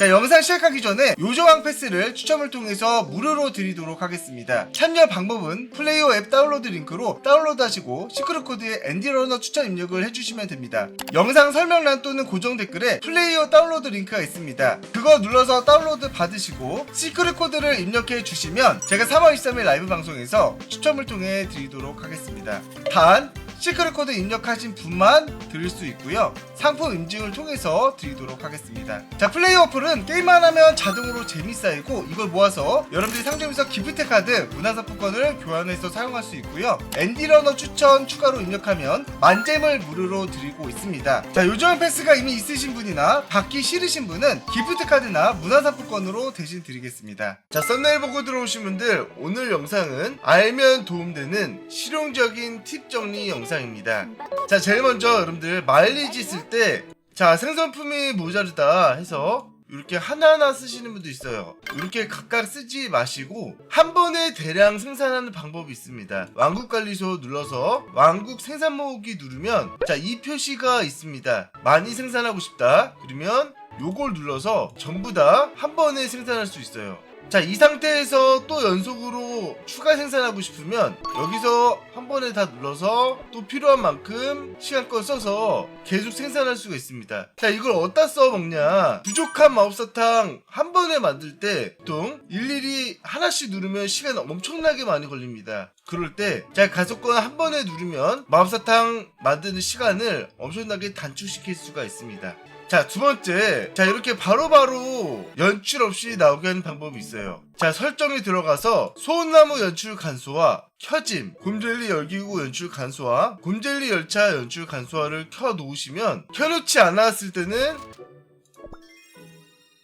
자 영상 시작하기 전에 요정왕 패스를 추첨을 통해서 무료로 드리도록 하겠습니다. 참여 방법은 플레이어 앱 다운로드 링크로 다운로드 하시고 시크릿 코드에 앤디러너 추천 입력을 해주시면 됩니다. 영상 설명란 또는 고정 댓글에 플레이어 다운로드 링크가 있습니다. 그거 눌러서 다운로드 받으시고 시크릿 코드를 입력해 주시면 제가 3월 23일 라이브 방송에서 추첨을 통해 드리도록 하겠습니다. 단 시크릿 코드 입력하신 분만 드릴 수 있고요. 상품 인증을 통해서 드리도록 하겠습니다. 자, 플레이 어플은 게임만 하면 자동으로 재미 쌓이고 이걸 모아서 여러분들이 상점에서 기프트 카드, 문화상품권을 교환해서 사용할 수 있고요. 앤디러너 추천 추가로 입력하면 만잼을 무료로 드리고 있습니다. 자, 요정 패스가 이미 있으신 분이나 받기 싫으신 분은 기프트 카드나 문화상품권으로 대신 드리겠습니다. 자, 썸네일 보고 들어오신 분들 오늘 영상은 알면 도움되는 실용적인 팁 정리 영상 입니다. 자, 제일 먼저 여러분들 마일리지 쓸 때 자, 생선품이 모자르다 해서 이렇게 하나하나 쓰시는 분도 있어요. 이렇게 각각 쓰지 마시고 한 번에 대량 생산하는 방법이 있습니다. 왕국 관리소 눌러서 왕국 생산 모으기 누르면 자, 이 표시가 있습니다. 많이 생산하고 싶다. 그러면 요걸 눌러서 전부 다 한 번에 생산할 수 있어요. 자, 이 상태에서 또 연속으로 추가 생산하고 싶으면 여기서 한 번에 다 눌러서 또 필요한 만큼 시간껏 써서 계속 생산할 수가 있습니다. 자, 이걸 어디다 써 먹냐? 부족한 마법사탕 한 번에 만들 때 보통 일일이 하나씩 누르면 시간 엄청나게 많이 걸립니다. 그럴 때, 자, 가속권 한 번에 누르면 마법사탕 만드는 시간을 엄청나게 단축시킬 수가 있습니다. 자, 두 번째. 자, 이렇게 바로 바로 연출 없이 나오게 하는 방법이 있어요. 자, 설정에 들어가서 소나무 연출 간소화, 켜짐, 곰젤리 열기구 연출 간소화, 곰젤리 열차 연출 간소화를 켜 놓으시면 켜놓지 않았을 때는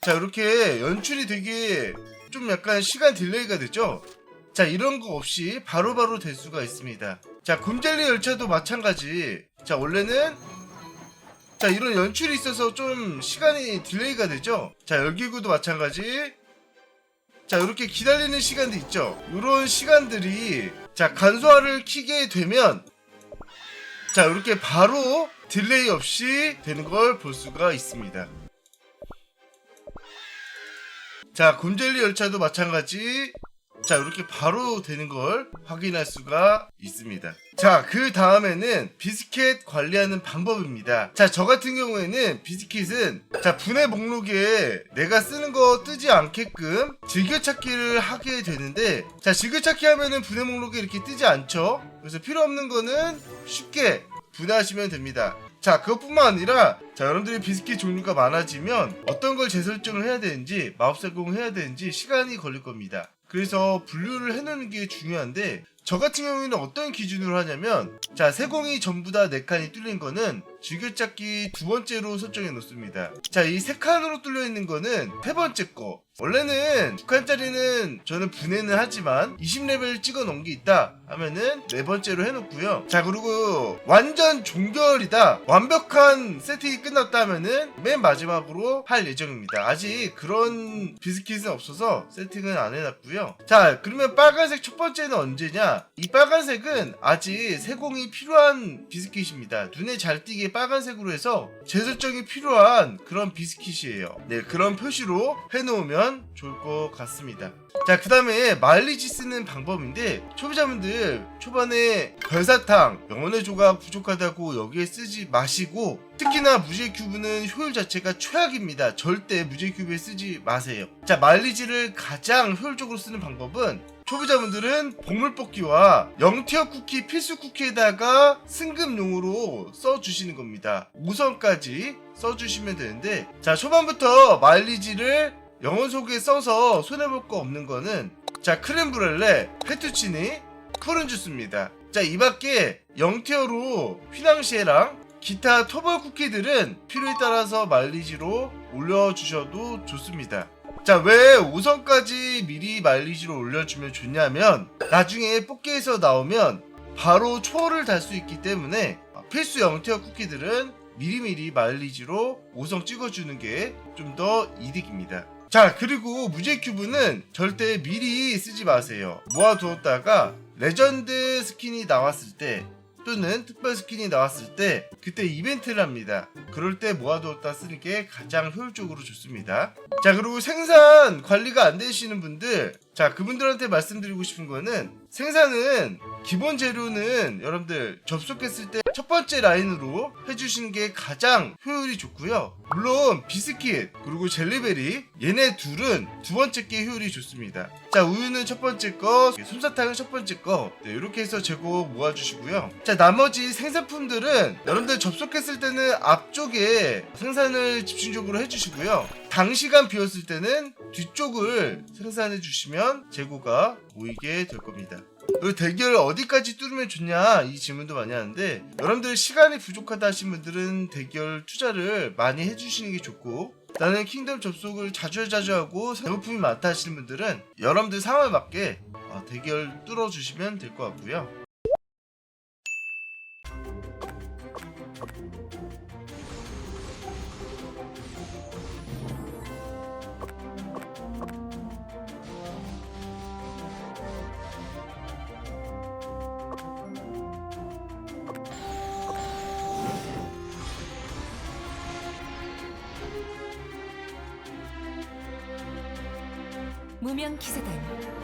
자, 이렇게 연출이 되게 좀 약간 시간 딜레이가 되죠? 자, 이런 거 없이 바로바로 될 수가 있습니다. 자, 곰젤리 열차도 마찬가지. 자, 원래는 자 이런 연출이 있어서 좀 시간이 딜레이가 되죠? 자 열기구도 마찬가지. 자 이렇게 기다리는 시간도 있죠? 이런 시간들이 자 간소화를 키게 되면 자 이렇게 바로 딜레이 없이 되는 걸 볼 수가 있습니다. 자 곰젤리 열차도 마찬가지 자 이렇게 바로 되는 걸 확인할 수가 있습니다. 자 그 다음에는 비스켓 관리하는 방법입니다. 자 저 같은 경우에는 비스켓은 자 분해 목록에 내가 쓰는 거 뜨지 않게끔 즐겨찾기를 하게 되는데 자 즐겨찾기 하면은 분해 목록에 이렇게 뜨지 않죠? 그래서 필요 없는 거는 쉽게 분해하시면 됩니다. 자 그것뿐만 아니라 자 여러분들이 비스킷 종류가 많아지면 어떤 걸 재설정을 해야 되는지 마법사공을 해야 되는지 시간이 걸릴 겁니다 그래서 분류를 해놓는 게 중요한데 저 같은 경우에는 어떤 기준으로 하냐면 자 세공이 전부 다 4칸이 뚫린 거는 즐겨찾기 두 번째로 설정해 놓습니다. 자 이 세 칸으로 뚫려 있는 거는 세 번째 거. 원래는 2칸짜리는 저는 분해는 하지만 20레벨 찍어 놓은 게 있다 하면은 네 번째로 해놓고요. 자 그리고 완전 종결이다. 완벽한 세팅이 끝났다 하면은 맨 마지막으로 할 예정입니다. 아직 그런 비스킷은 없어서 세팅은 안 해놨고요. 자 그러면 빨간색 첫 번째는 언제냐? 이 빨간색은 아직 세공이 필요한 비스킷입니다. 눈에 잘 띄게 빨간색으로 해서 재설정이 필요한 그런 비스킷이에요 네 그런 표시로 해놓으면 좋을 것 같습니다 자, 그 다음에 마일리지 쓰는 방법인데, 초보자분들 초반에 별사탕, 영혼의 조각 부족하다고 여기에 쓰지 마시고, 특히나 무제 큐브는 효율 자체가 최악입니다. 절대 무제 큐브에 쓰지 마세요. 자, 마일리지를 가장 효율적으로 쓰는 방법은, 초보자분들은 보물 뽑기와 영티어 쿠키 필수 쿠키에다가 승급용으로 써주시는 겁니다. 5선까지 써주시면 되는데, 자, 초반부터 마일리지를 영혼 속에 써서 손해볼 거 없는 거는 자 크렘브렐레, 페투치니, 푸른 주스입니다. 자 이 밖에 영티어로 휘낭시에랑 기타 토벌 쿠키들은 필요에 따라서 마일리지로 올려주셔도 좋습니다. 자, 왜 5선까지 미리 마일리지로 올려주면 좋냐면, 나중에 뽑기에서 나오면 바로 초월을 달 수 있기 때문에 필수 영티어 쿠키들은 미리미리 마일리지로 5성 찍어주는 게 좀 더 이득입니다. 자 그리고 무제 큐브는 절대 미리 쓰지 마세요 모아두었다가 레전드 스킨이 나왔을 때 또 또는 특별 스킨이 나왔을 때 그때 이벤트를 합니다. 그럴 때 모아두었다 쓰는 게 가장 효율적으로 좋습니다. 자 그리고 생산 관리가 안 되시는 분들 자 그분들한테 말씀드리고 싶은 거는 생산은 기본 재료는 여러분들 접속했을 때 첫 번째 라인으로 해주시는 게 가장 효율이 좋고요. 물론 비스킷 그리고 젤리베리 얘네 둘은 두 번째 게 효율이 좋습니다. 자 우유는 첫 번째 거, 솜사탕은 첫 번째 거 네, 이렇게 해서 재고 모아주시고요. 자 나머지 생산품들은 여러분들 접속했을 때는 앞쪽에 생산을 집중적으로 해주시고요. 당시간 비웠을 때는 뒤쪽을 생산해 주시면 재고가 모이게 될 겁니다. 그 대결 어디까지 뚫으면 좋냐 이 질문도 많이 하는데 여러분들 시간이 부족하다 하신 분들은 대결 투자를 많이 해주시는 게 좋고 나는 킹덤 접속을 자주 자주 하고 배고픔이 많다 하시는 분들은 여러분들 상황에 맞게 어, 대결 뚫어주시면 될 것 같고요. 무명 기사단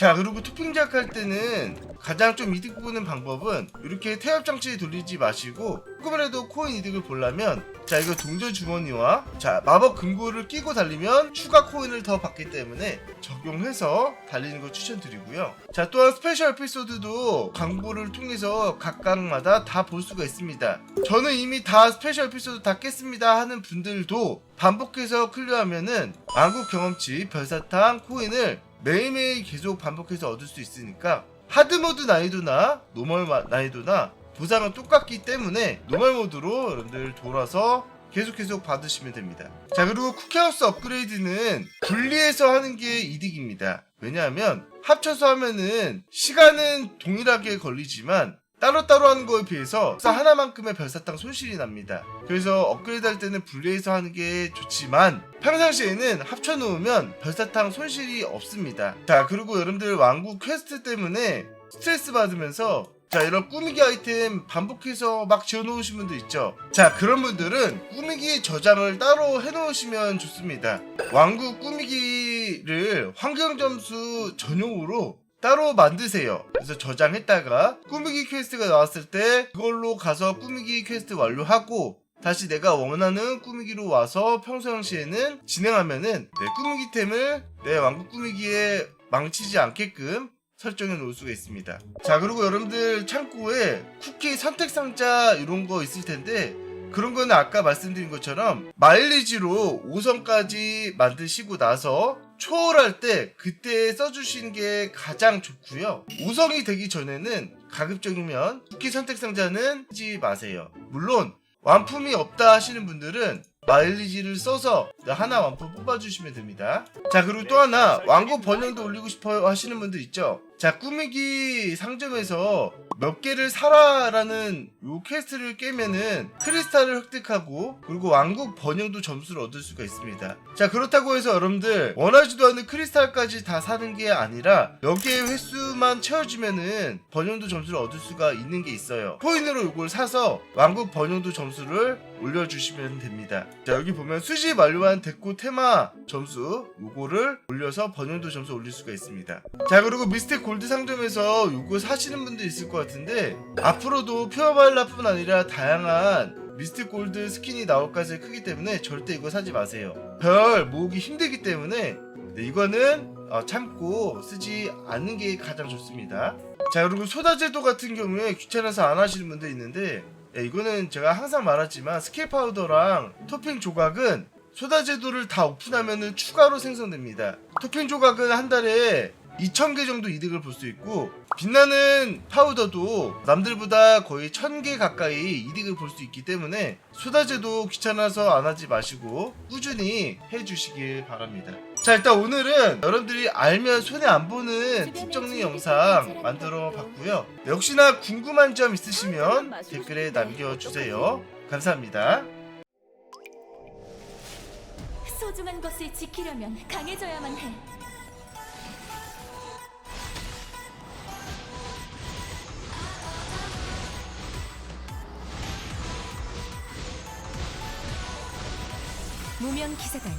자 그리고 토핑 작 할 때는 가장 좀 이득 보는 방법은 이렇게 태엽 장치 돌리지 마시고 조금이라도 코인 이득을 보려면 자 이거 동전 주머니와 자 마법 금고를 끼고 달리면 추가 코인을 더 받기 때문에 적용해서 달리는 거 추천드리고요. 자 또한 스페셜 에피소드도 광고를 통해서 각각마다 다 볼 수가 있습니다. 저는 이미 다 스페셜 에피소드 다 깼습니다 하는 분들도 반복해서 클리어하면은 왕국 경험치 별사탕 코인을 매일매일 계속 반복해서 얻을 수 있으니까 하드모드 난이도나 노멀 마- 난이도나 보상은 똑같기 때문에 노멀 모드로 여러분들 돌아서 계속 계속 받으시면 됩니다. 자 그리고 쿠키하우스 업그레이드는 분리해서 하는 게 이득입니다. 왜냐하면 합쳐서 하면은 시간은 동일하게 걸리지만 따로따로 하는 거에 비해서 하나만큼의 별사탕 손실이 납니다. 그래서 업그레이드 할 때는 분리해서 하는 게 좋지만 평상시에는 합쳐놓으면 별사탕 손실이 없습니다. 자 그리고 여러분들 왕국 퀘스트 때문에 스트레스 받으면서 자 이런 꾸미기 아이템 반복해서 막 지어놓으신 분들 있죠 자 그런 분들은 꾸미기 저장을 따로 해놓으시면 좋습니다 왕국 꾸미기를 환경 점수 전용으로 따로 만드세요 그래서 저장했다가 꾸미기 퀘스트가 나왔을 때 그걸로 가서 꾸미기 퀘스트 완료하고 다시 내가 원하는 꾸미기로 와서 평상시에는 진행하면은 내 꾸미기템을 내 왕국 꾸미기에 망치지 않게끔 설정해 놓을 수가 있습니다. 자, 그리고 여러분들 창고에 쿠키 선택 상자 이런 거 있을 텐데 그런 거는 아까 말씀드린 것처럼 마일리지로 5성까지 만드시고 나서 초월할 때 그때 써주시는 게 가장 좋고요. 5성이 되기 전에는 가급적이면 쿠키 선택 상자는 쓰지 마세요. 물론 완품이 없다 하시는 분들은 마일리지를 써서 하나 완품 뽑아주시면 됩니다. 자 그리고 또 하나 왕국 번영도 올리고 싶어 하시는 분들 있죠. 자 꾸미기 상점에서 몇 개를 사라라는 요 퀘스트를 깨면은 크리스탈을 획득하고 그리고 왕국 번영도 점수를 얻을 수가 있습니다. 자 그렇다고 해서 여러분들 원하지도 않는 크리스탈까지 다 사는 게 아니라 여기에 횟수만 채워주면은 번영도 점수를 얻을 수가 있는 게 있어요. 코인으로 이걸 사서 왕국 번영도 점수를 올려주시면 됩니다. 자 여기 보면 수집 완료한 데코 테마 점수 요거를 올려서 번영도 점수 올릴 수가 있습니다. 자 그리고 미스텍 골드 상점에서 요거 사시는 분들 있을 것 같은데 앞으로도 퓨어발라뿐 아니라 다양한 미스틱 골드 스킨이 나올 가능성이 크기 때문에 절대 이거 사지 마세요. 별 모으기 힘들기 때문에 네, 이거는 어, 참고 쓰지 않는 게 가장 좋습니다. 자 그리고 소다제도 같은 경우에 귀찮아서 안 하시는 분들 있는데 예, 이거는 제가 항상 말하지만 스킬 파우더랑 토핑 조각은 소다 제도를 다 오픈하면은 추가로 생성됩니다. 토핑 조각은 한 달에 2,000개 정도 이득을 볼 수 있고 빛나는 파우더도 남들보다 거의 1,000개 가까이 이득을 볼 수 있기 때문에 소다제도 귀찮아서 안 하지 마시고 꾸준히 해주시길 바랍니다. 자 일단 오늘은 여러분들이 알면 손에 안 보는 팁 정리 영상 만들어 봤고요. 역시나 궁금한 점 있으시면 댓글에 남겨주세요. 감사합니다. 소중한 것을 지키려면 강해져야만 해 무명 기사단